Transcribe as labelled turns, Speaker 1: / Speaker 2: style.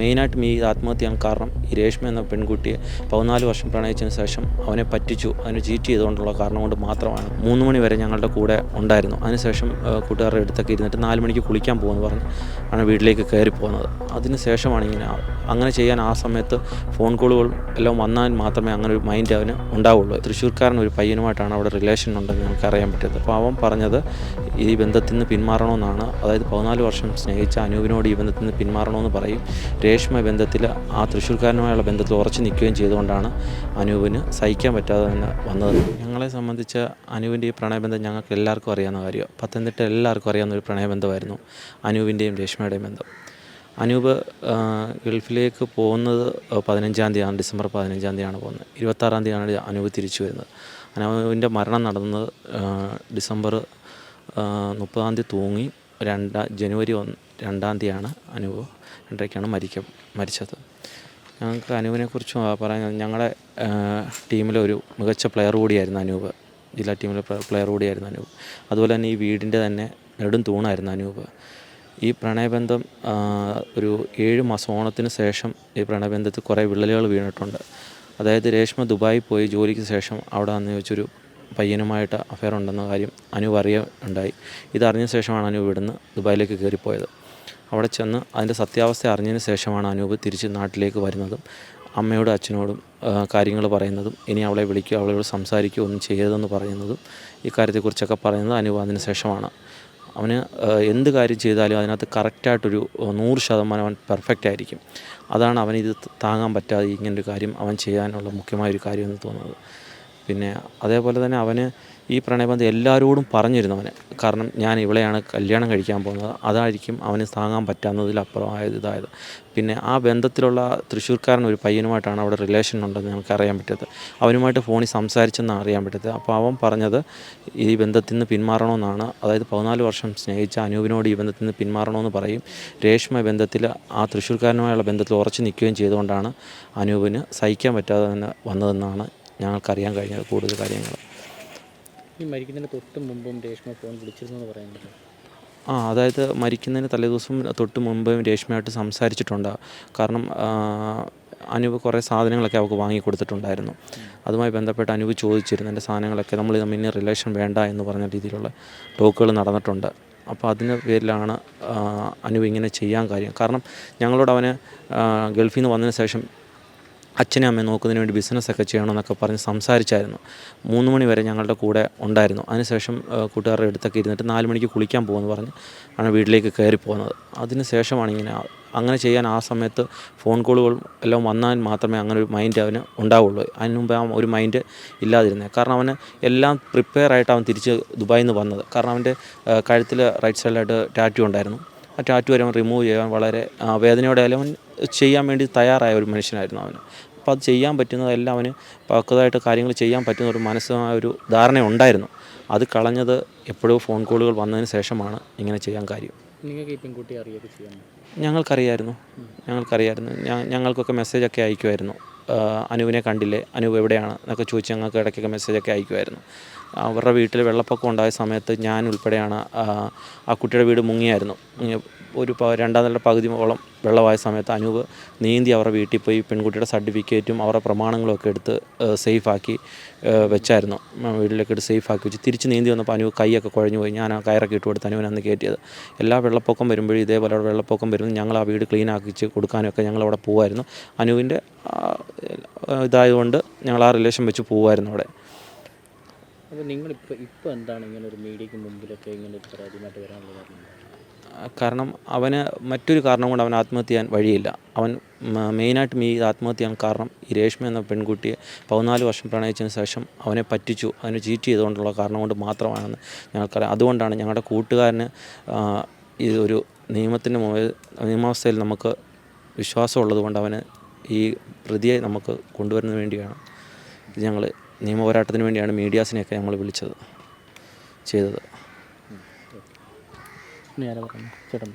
Speaker 1: മെയിനായിട്ടും ഈ ആത്മഹത്യയാണ് കാരണം. ഈ രേഷ്മ എന്ന പെൺകുട്ടിയെ പതിനാല് വർഷം പ്രണയിച്ചതിന് ശേഷം അവനെ പറ്റിച്ചു അതിന് ചീറ്റ് ചെയ്തുകൊണ്ടുള്ള കാരണം കൊണ്ട് മാത്രമാണ് മൂന്ന് മണി വരെ ഞങ്ങളുടെ കൂടെ ഉണ്ടായിരുന്നു. അതിനുശേഷം കൂട്ടുകാരുടെ അടുത്തൊക്കെ ഇരുന്നിട്ട് നാല് മണിക്ക് കുളിക്കാൻ പോകുമെന്ന് പറഞ്ഞ് ആണ് വീട്ടിലേക്ക് കയറി പോകുന്നത്. അതിന് ശേഷമാണ് ഇങ്ങനെ അങ്ങനെ ചെയ്യാൻ ആ സമയത്ത് ഫോൺ കോളുകൾ എല്ലാം വന്നാൽ മാത്രമേ അങ്ങനെ ഒരു മൈൻഡ് അവന് ഉണ്ടാവുള്ളൂ. തൃശ്ശൂർക്കാരൻ ഒരു പയ്യനുമായിട്ടാണ് അവിടെ റിലേഷൻ ഉണ്ടെന്ന് ഞങ്ങൾക്ക് അറിയാൻ പറ്റിയത് അപ്പോൾ അവൻ പറഞ്ഞത് ഈ ബന്ധത്തിൽ നിന്ന് പിന്മാറണമെന്നാണ്. അതായത് പതിനാല് വർഷം സ്നേഹിച്ച അനൂപിനോട് ഈ ബന്ധത്തിൽ നിന്ന് പിന്മാറണമെന്ന് പറയും. രേഷ്മ ബന്ധത്തിൽ ആ തൃശ്ശൂർക്കാരനുമായുള്ള ബന്ധത്തിൽ ഉറച്ചു നിൽക്കുകയും ചെയ്തുകൊണ്ടാണ് അനൂപിന് സഹിക്കാൻ പറ്റാതെ തന്നെ വന്നത്. ഞങ്ങളെ സംബന്ധിച്ച് അനൂപിന്റെ ഈ പ്രണയബന്ധം ഞങ്ങൾക്ക് എല്ലാവർക്കും അറിയാവുന്ന കാര്യമാണ് പത്തനംതിട്ട എല്ലാവർക്കും അറിയാവുന്ന ഒരു പ്രണയബന്ധമായിരുന്നു അനൂപിന്റെയും രേഷ്മയുടെയും ബന്ധം. അനൂപ് ഗൾഫിലേക്ക് പോകുന്നത് പതിനഞ്ചാം തീയതിയാണ് ഡിസംബർ പതിനഞ്ചാം തീയതിയാണ് പോകുന്നത്. ഇരുപത്താറാം തീയതിയാണ് അനൂപ് തിരിച്ചു വരുന്നത്. അനൂപിന്റെ മരണം നടന്നത് ഡിസംബർ മുപ്പതാം തീയതി തൂങ്ങി രണ്ടാം ജനുവരി ഒന്ന് രണ്ടാം തീയതിയാണ് അനൂപ് രണ്ടരയ്ക്കാണ് മരിക്ക മരിച്ചത്. ഞങ്ങൾക്ക് അനുവിനെ കുറിച്ച് പറയാൻ ഞങ്ങളുടെ ടീമിലെ ഒരു മികച്ച പ്ലെയർ കൂടിയായിരുന്നു അനൂപ്. ജില്ലാ ടീമിലെ പ്ലെയർ കൂടിയായിരുന്നു അനൂപ്. അതുപോലെ തന്നെ ഈ വീടിന്റെ തന്നെ നെടും തൂണായിരുന്നു അനൂപ്. ഈ പ്രണയബന്ധം ഒരു ഏഴ് മാസം ഓണത്തിന് ശേഷം ഈ പ്രണയബന്ധത്തിൽ കുറേ വിള്ളലുകൾ വീണിട്ടുണ്ട്. അതായത് രേഷ്മ ദുബായി പോയി ജോലിക്ക് ശേഷം അവിടെ വന്ന് വെച്ചൊരു പയ്യനുമായിട്ട് അഫെയർ ഉണ്ടെന്ന കാര്യം അനൂപ് അറിയുണ്ടായി ഇതറിഞ്ഞ ശേഷമാണ് അനൂപ് ഇവിടുന്ന് ദുബായിലേക്ക് കയറിപ്പോയത്. അവിടെ ചെന്ന് അതിന്റെ സത്യാവസ്ഥ അറിഞ്ഞതിന് ശേഷമാണ് അനൂപ് തിരിച്ച് നാട്ടിലേക്ക് വരുന്നതും അമ്മയോടും അച്ഛനോടും കാര്യങ്ങൾ പറയുന്നതും ഇനി അവളെ വിളിക്കുക അവളോട് സംസാരിക്കുക ഒന്നും ചെയ്യരുതെന്ന് പറയുന്നതും ഇക്കാര്യത്തെക്കുറിച്ചൊക്കെ കാര്യത്തെക്കുറിച്ചൊക്കെ പറയുന്നത് അനൂപ് അതിന് ശേഷമാണ്. അവന് എന്ത് കാര്യം ചെയ്താലും അതിനകത്ത് കറക്റ്റായിട്ടൊരു നൂറ് ശതമാനം അവൻ പെർഫെക്റ്റ് ആയിരിക്കും. അതാണ് അവനിത് താങ്ങാൻ പറ്റാതെ ഇങ്ങനൊരു കാര്യം അവൻ ചെയ്യാനുള്ള മുഖ്യമായൊരു കാര്യമെന്ന് തോന്നുന്നത്. പിന്നെ അതേപോലെ തന്നെ അവന് ഈ പ്രണയബന്ധം എല്ലാവരോടും പറഞ്ഞിരുന്നവന് കാരണം ഞാൻ ഇവളെയാണ് കല്യാണം കഴിക്കാൻ പോകുന്നത്. അതായിരിക്കും അവന് താങ്ങാൻ പറ്റാവുന്നതിലപ്പുറം ആയത് ഇതായത്. പിന്നെ ആ ബന്ധത്തിലുള്ള തൃശ്ശൂർക്കാരൻ ഒരു പയ്യനുമായിട്ടാണ് അവിടെ റിലേഷൻ ഉണ്ടെന്ന് ഞങ്ങൾക്ക് അറിയാൻ പറ്റിയത്. അവനുമായിട്ട് ഫോണിൽ സംസാരിച്ചെന്നാണ് അറിയാൻ പറ്റത്ത് അപ്പോൾ അവൻ പറഞ്ഞത് ഈ ബന്ധത്തിൽ നിന്ന് പിന്മാറണമെന്നാണ്. അതായത് പതിനാല് വർഷം സ്നേഹിച്ച അനൂപിനോട് ഈ ബന്ധത്തിൽ നിന്ന് പിന്മാറണമെന്ന് പറയും. രേഷ്മ ബന്ധത്തിൽ ആ തൃശ്ശൂർക്കാരനുമായുള്ള ബന്ധത്തിൽ ഉറച്ചു നിൽക്കുകയും ചെയ്തുകൊണ്ടാണ് അനൂപിന് സഹിക്കാൻ പറ്റാതെ തന്നെ വന്നതെന്നാണ് ഞങ്ങൾക്കറിയാൻ കഴിഞ്ഞത് കൂടുതൽ കാര്യങ്ങൾ.
Speaker 2: ഈ മരിക്കുന്നതിന് തൊട്ട് മുമ്പും രേഷ്മ ഫോൺ വിളിച്ചിരുന്നു എന്ന് പറയുന്നത്
Speaker 1: ആ അതായത് മരിക്കുന്നതിന് തലേദിവസം തൊട്ട് മുമ്പ് രേഷ്മയായിട്ട് സംസാരിച്ചിട്ടുണ്ട്. കാരണം അനുവ് കുറേ സാധനങ്ങളൊക്കെ അവൾക്ക് വാങ്ങി കൊടുത്തിട്ടുണ്ടായിരുന്നു. അതുമായി ബന്ധപ്പെട്ട് അനുവ് ചോദിച്ചിരുന്നു എന്റെ സാധനങ്ങളൊക്കെ നമ്മൾ തമ്മിൽ റിലേഷൻ വേണ്ട എന്ന് പറഞ്ഞ രീതിയിലുള്ള ടോക്കുകൾ നടന്നിട്ടുണ്ട്. അപ്പോൾ അതിന്റെ പേരിലാണ് ആ, അനൂപ് ഇങ്ങനെ ചെയ്യാൻ കാര്യം. കാരണം ഞങ്ങളോട് അവന് ഗൾഫിൽ നിന്ന് വന്നതിന് ശേഷം അച്ഛനെ അമ്മയെ നോക്കുന്നതിന് വേണ്ടി ബിസിനസ്സൊക്കെ ചെയ്യണമെന്നൊക്കെ പറഞ്ഞ് സംസാരിച്ചായിരുന്നു. മൂന്ന് മണി വരെ ഞങ്ങളുടെ കൂടെ ഉണ്ടായിരുന്നു. അതിനുശേഷം കൂട്ടുകാരുടെ അടുത്തൊക്കെ ഇരുന്നിട്ട് നാല് മണിക്ക് കുളിക്കാൻ പോകുമെന്ന് പറഞ്ഞ് ആണ് വീട്ടിലേക്ക് കയറി പോകുന്നത്. അതിന് ശേഷമാണ് ഇങ്ങനെ അങ്ങനെ ചെയ്യാൻ ആ സമയത്ത് ഫോൺ കോളുകൾ എല്ലാം വന്നാൽ മാത്രമേ അങ്ങനെ ഒരു മൈൻഡ് അവന് ഉണ്ടാവുള്ളൂ. അതിന് മുമ്പ് ആ ഒരു മൈൻഡ് ഇല്ലാതിരുന്നത് കാരണം അവന് എല്ലാം പ്രിപ്പയർ ആയിട്ട് അവൻ തിരിച്ച് ദുബായിൽ നിന്ന് വന്നത്. കാരണം അവന്റെ കഴുത്തിൽ റൈറ്റ് സൈഡിലായിട്ട് ടാറ്റു ഉണ്ടായിരുന്നു. ആ ടാറ്റു വരെ അവൻ റിമൂവ് ചെയ്യാൻ വളരെ വേദനയോടെ അവൻ ചെയ്യാൻ വേണ്ടി തയ്യാറായ ഒരു മനുഷ്യനായിരുന്നു അവന്. അപ്പോൾ അത് ചെയ്യാൻ പറ്റുന്നതെല്ലാം അവന് പക്വതായിട്ട് കാര്യങ്ങൾ ചെയ്യാൻ പറ്റുന്ന ഒരു മനസ്സുമായ ഒരു ധാരണ ഉണ്ടായിരുന്നു. അത് കളഞ്ഞത് എപ്പോഴോ ഫോൺ കോളുകൾ വന്നതിന് ശേഷമാണ് ഇങ്ങനെ ചെയ്യാൻ കാര്യം.
Speaker 2: നിങ്ങൾക്ക് ഈ ചെയ്യാമോ
Speaker 1: ഞങ്ങൾക്കറിയായിരുന്നു. ഞങ്ങൾക്കറിയായിരുന്നു. ഞങ്ങൾക്കൊക്കെ മെസ്സേജൊക്കെ അയക്കുമായിരുന്നു. അനുവിനെ കണ്ടില്ലേ? അനു എവിടെയാണ്? എന്നൊക്കെ ചോദിച്ച് ഞങ്ങൾക്ക് ഇടയ്ക്കൊക്കെ മെസ്സേജൊക്കെ അയക്കുമായിരുന്നു. അവരുടെ വീട്ടിൽ വെള്ളപ്പൊക്കം ഉണ്ടായ സമയത്ത് ഞാൻ ഉൾപ്പെടെയാണ് ആ, കുട്ടിയുടെ വീട് മുങ്ങിയായിരുന്നു. മുങ്ങിയ ഒരു രണ്ടാം നില പകുതിയോളം വെള്ളമായ സമയത്ത് അനൂപ് നീന്തി അവരുടെ വീട്ടിൽ പോയി പെൺകുട്ടിയുടെ സർട്ടിഫിക്കറ്റും അവരുടെ പ്രമാണങ്ങളും ഒക്കെ എടുത്ത് സേഫാക്കി വെച്ചായിരുന്നു. വീട്ടിലൊക്കെ എടുത്ത് സേഫാക്കി വെച്ച് തിരിച്ച് നീന്തി വന്നപ്പോൾ അനൂപ് കൈയൊക്കെ കുഴഞ്ഞു പോയി. ഞാൻ ആ കയറൊക്കെ ഇട്ട് കൊടുത്ത് അനുവിനെ അന്ന് കയറ്റിയത്. എല്ലാ വെള്ളപ്പൊക്കം വരുമ്പോഴും ഇതേപോലെ അവിടെ വെള്ളപ്പൊക്കം വരുമ്പോൾ ഞങ്ങൾ ആ വീട് ക്ലീൻ ആക്കിച്ച് കൊടുക്കാനൊക്കെ ഞങ്ങൾ അവിടെ പോകുമായിരുന്നു അനുവിന്റെ ഇതായതുകൊണ്ട് ഞങ്ങൾ ആ റിലേഷൻ വെച്ച് പോകുമായിരുന്നു അവിടെ.
Speaker 2: അപ്പോൾ നിങ്ങളിപ്പോൾ ഇപ്പോൾ എന്താണ് ഇങ്ങനെ ഒരു മീഡിയയ്ക്ക് മുമ്പിലൊക്കെ ഇങ്ങനെ ഒരു പരാതിയുമായിട്ട് വരാനുള്ള കാരണം?
Speaker 1: കാരണം അവന് മറ്റൊരു കാരണം കൊണ്ട് അവൻ ആത്മഹത്യ ചെയ്യാൻ വഴിയില്ല. അവൻ മെയിനായിട്ട് ഈ ആത്മഹത്യ ചെയ്യാൻ കാരണം ഈ രേഷ്മ എന്ന പെൺകുട്ടിയെ പതിനാല് വർഷം പ്രണയിച്ചതിന് ശേഷം അവനെ പറ്റിച്ചു അവനെ ചീറ്റ് ചെയ്തുകൊണ്ടുള്ള കാരണം കൊണ്ട് മാത്രമാണെന്ന് ഞങ്ങൾക്കറിയാം. അതുകൊണ്ടാണ് ഞങ്ങളുടെ കൂട്ടുകാരന് ഇതൊരു നിയമത്തിന്റെ മുമ്പിൽ നിയമാവസ്ഥയിൽ നമുക്ക് വിശ്വാസമുള്ളത് കൊണ്ട് അവന് ഈ പ്രതിയെ നമുക്ക് കൊണ്ടുവരുന്നതിന് വേണ്ടിയാണ് ഇത് ഞങ്ങൾ നിയമപോരാട്ടത്തിന് വേണ്ടിയാണ് മീഡിയാസിനെയൊക്കെ ഞങ്ങൾ വിളിച്ചത് ചെയ്തത്.
Speaker 2: ഇനി ആരാ പറയുന്നത് ചേട്ടൻ